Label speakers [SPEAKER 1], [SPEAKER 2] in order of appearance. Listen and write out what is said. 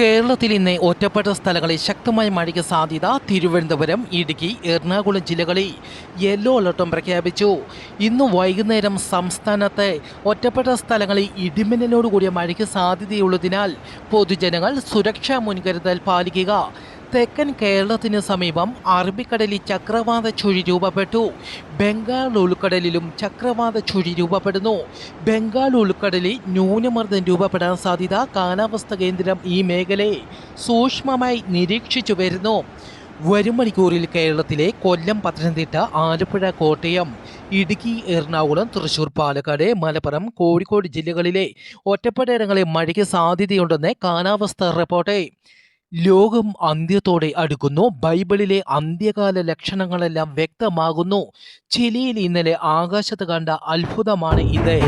[SPEAKER 1] കേരളത്തിൽ ഇന്ന് ഒറ്റപ്പെട്ട സ്ഥലങ്ങളിൽ ശക്തമായ മഴയ്ക്ക് സാധ്യത. തിരുവനന്തപുരം ഇടുക്കി എറണാകുളം ജില്ലകളിൽ യെല്ലോ അലർട്ടും പ്രഖ്യാപിച്ചു. ഇന്ന് വൈകുന്നേരം സംസ്ഥാനത്തെ ഒറ്റപ്പെട്ട സ്ഥലങ്ങളിൽ ഇടിമിന്നലോടുകൂടിയ മഴയ്ക്ക് സാധ്യതയുള്ളതിനാൽ പൊതുജനങ്ങൾ സുരക്ഷാ മുൻകരുതൽ പാലിക്കുക. തെക്കൻ കേരളത്തിന് സമീപം അറബിക്കടലിൽ ചക്രവാത ചുഴി രൂപപ്പെട്ടു. ബംഗാൾ ഉൾക്കടലിലും ചക്രവാത ചുഴി രൂപപ്പെടുന്നു. ബംഗാൾ ഉൾക്കടലിൽ ന്യൂനമർദ്ദം രൂപപ്പെടാൻ സാധ്യത കാലാവസ്ഥ കേന്ദ്രം ഈ മേഖലയെ സൂക്ഷ്മമായി നിരീക്ഷിച്ചു വരുന്നു. വരും മണിക്കൂറിൽ കേരളത്തിലെ കൊല്ലം പത്തനംതിട്ട ആലപ്പുഴ കോട്ടയം ഇടുക്കി എറണാകുളം തൃശൂർ പാലക്കാട് മലപ്പുറം കോഴിക്കോട് ജില്ലകളിലെ ഒറ്റപ്പെട്ടയിടങ്ങളിൽ മഴയ്ക്ക് സാധ്യതയുണ്ടെന്ന് കാലാവസ്ഥാ റിപ്പോർട്ട്. ലോകം അന്ത്യത്തോടെ അടുക്കുന്നു. ബൈബിളിലെ അന്ത്യകാല ലക്ഷണങ്ങളെല്ലാം വ്യക്തമാകുന്നു. ചിലിയിൽ ഇന്നലെ ആകാശത്ത് കണ്ട അത്ഭുതമാണ് ഇത്.